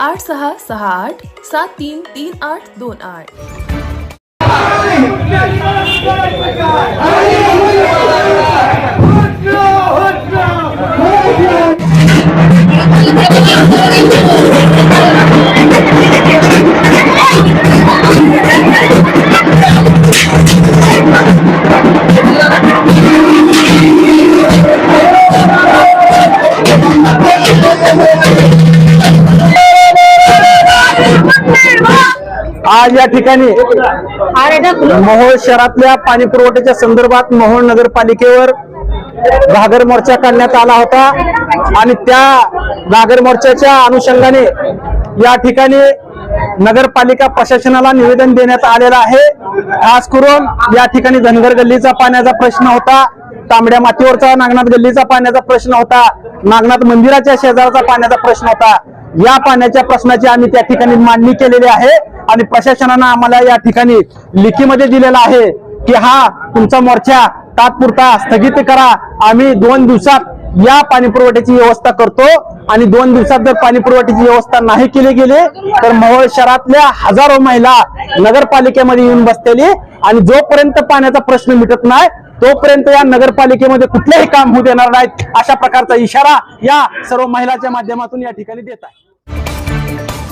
आठ सहा सहा आठ सात तीन तीन आठ दोन आठ। आज या ठिकाणी मोहोळ शहरातल्या पाणी पुरवठ्याच्या संदर्भात मोहोळ नगरपालिकेवर घागर मोर्चा काढण्यात आला होता. आणि त्या घागर मोर्चाच्या अनुषंगाने या ठिकाणी नगरपालिका प्रशासनाला निवेदन देण्यात आलेलं आहे. खास करून या ठिकाणी धनगर गल्लीचा पाण्याचा प्रश्न होता. तांबड्या मातीवरचा नागनाथ गल्लीचा पाण्याचा प्रश्न होता. नागनाथ मंदिराच्या शेजारचा पाण्याचा प्रश्न होता. या पाण्याच्या प्रश्नाची आम्ही त्या ठिकाणी मांडणी केलेली आहे आणि प्रशासनानं आम्हाला या ठिकाणी लिखीमध्ये दिलेला आहे की हा तुमचा मोर्चा तात्पुरता स्थगित करा. आम्ही दोन दिवसात या पाणी पुरवठ्याची व्यवस्था करतो आणि दोन दिवसात जर पाणी पुरवठ्याची व्यवस्था नाही केली गेली तर मोहोळ शहरातल्या हजारो महिला नगरपालिकेमध्ये येऊन बसलेली आणि जोपर्यंत पाण्याचा प्रश्न मिटत नाही तोपर्यंत या नगरपालिकेमध्ये कुठलेही काम होऊ देणार नाहीत अशा प्रकारचा इशारा या सर्व महिलाच्या माध्यमातून या ठिकाणी देत आहे. Thank you.